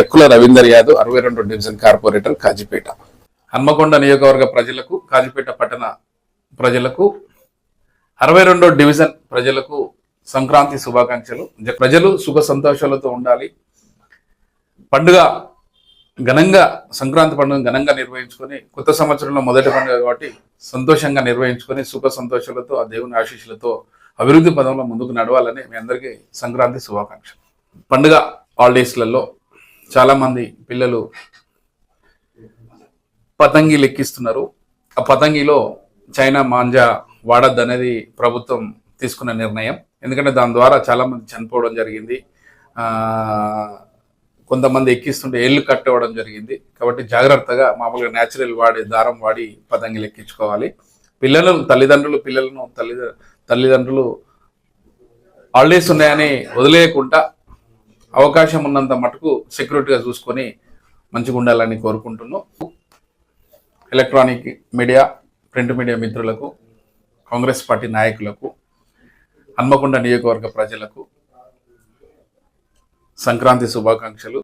ఎక్కుల రవీందర్ యాదవ్ అరవై రెండు division corporator Kazipet. Hanamkonda నియోజకవర్గ ప్రజలకు కాజీపేట పట్టణ ప్రజలకు అరవై రెండో డివిజన్ ప్రజలకు సంక్రాంతి శుభాకాంక్షలు. ప్రజలు సుఖ సంతోషాలతో ఉండాలి. పండుగ ఘనంగా సంక్రాంతి పండుగ ఘనంగా నిర్వహించుకొని కొత్త సంవత్సరంలో మొదటి పండుగ కాబట్టి సంతోషంగా నిర్వహించుకొని సుఖ సంతోషాలతో ఆ దేవుని ఆశీస్సులతో అభివృద్ధి పదంలో ముందుకు నడవాలని మీ అందరికీ సంక్రాంతి శుభాకాంక్షలు. పండుగ హాలిడేస్లలో చాలామంది పిల్లలు పతంగి లెక్కిస్తున్నారు. ఆ పతంగిలో చైనా మాంజా వాడద్దనేది ప్రభుత్వం తీసుకున్న నిర్ణయం. ఎందుకంటే దాని ద్వారా చాలామంది చనిపోవడం జరిగింది. కొంతమంది ఎక్కిస్తుంటే ఎల్లు కట్టవడం జరిగింది. కాబట్టి జాగ్రత్తగా మామూలుగా న్యాచురల్ వాడి దారం వాడి పతంగి ఎక్కించుకోవాలి పిల్లలను తల్లిదండ్రులు పిల్లలను తల్లి తల్లిదండ్రులు హాలిడేస్ ఉన్నాయని వదిలేయకుండా అవకాశం ఉన్నంత మటుకు సెక్యూరిటీగా చూసుకొని మంచిగా ఉండాలని కోరుకుంటున్నాం. ఎలక్ట్రానిక్ మీడియా ప్రింట్ మీడియా మిత్రులకు కాంగ్రెస్ పార్టీ నాయకులకు హన్మకొండ నియోజకవర్గ ప్రజలకు సంక్రాంతి శుభాకాంక్షలు.